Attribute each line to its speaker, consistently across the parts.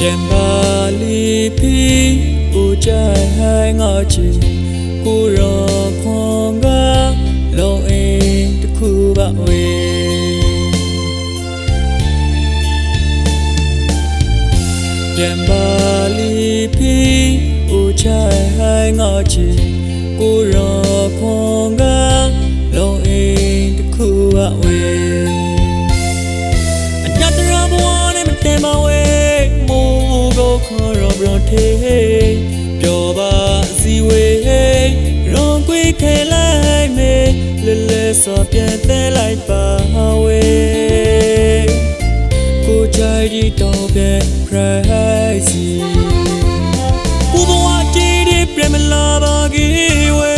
Speaker 1: ပြန်ပါလီဖီဦးကြိုင်ဟိုင်းငါချီကိုရောခွန်ကလုံးအိမ်တစ်ခုပါဝေပြန်ပါလီဖီဦးကြိုင်ဟိုင်းငါချီကိုရော ခေါ်ရောဘရထေပျော်ပါစီဝေရွန်ကွေခဲလိုက်မေလဲလဲစောပြန်သေးလိုက်ပါဝဲကိုကြိုက်ဒီတော့ပဲ price ဘုဘဝကြည်ဒီပြမလာပါကြီးဝဲ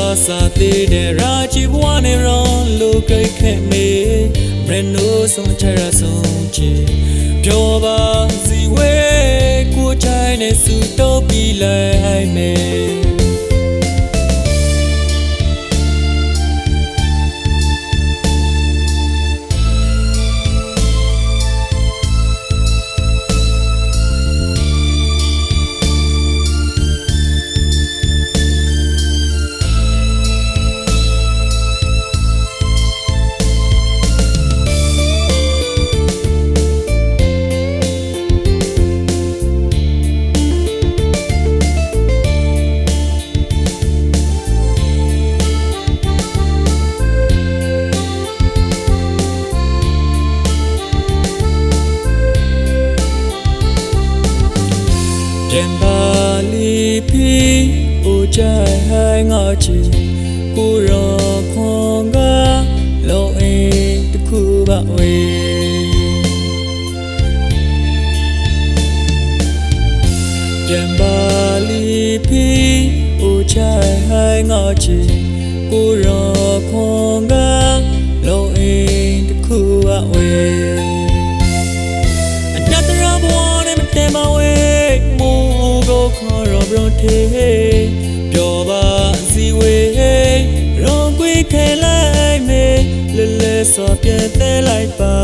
Speaker 1: ကစားစားသေးတဲ့ရာချီဘဝနဲ့ရောလိုကိတ်ခဲ့မေဘရနိုဆုံးချရဆုံးချီပြောပါစီဝဲကိုချိုင်းနဲ့စူတော့ပြီးလိုက်မေပြ န်ပါလီဖီဦးကြိုင်ဟိုင်းငါချီကိုရောခွန်ကလုံးအိမ်တစ်ခုပါဝေပြန်ပါလီဖီဦးကြိုင် ခေါ်ရောဘရထေပျော်ပါစီဝေရွန်ကွေခဲလိုက်မေလဲလဲစောပြန်သေးလိုက်ပါ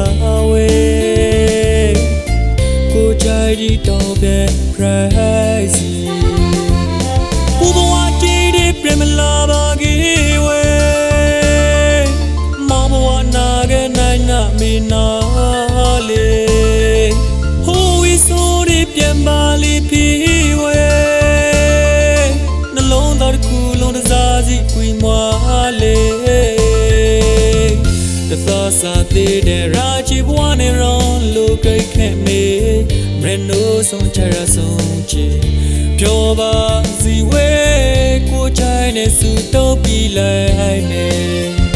Speaker 1: ဝဲကိုကြိုက်ဒီတော့ပဲ price ဘုဘဝတည်တဲ့ပြ တသစာသေးတဲ့ရာချီဘဝနဲ့ရောလိုကိတ်ခဲ့မေမရနိုဆုံးချရဆုံးချီပြောပါစီဝဲကိုချိုင်းနဲ့စူတော့ပြီးလိုက်မေ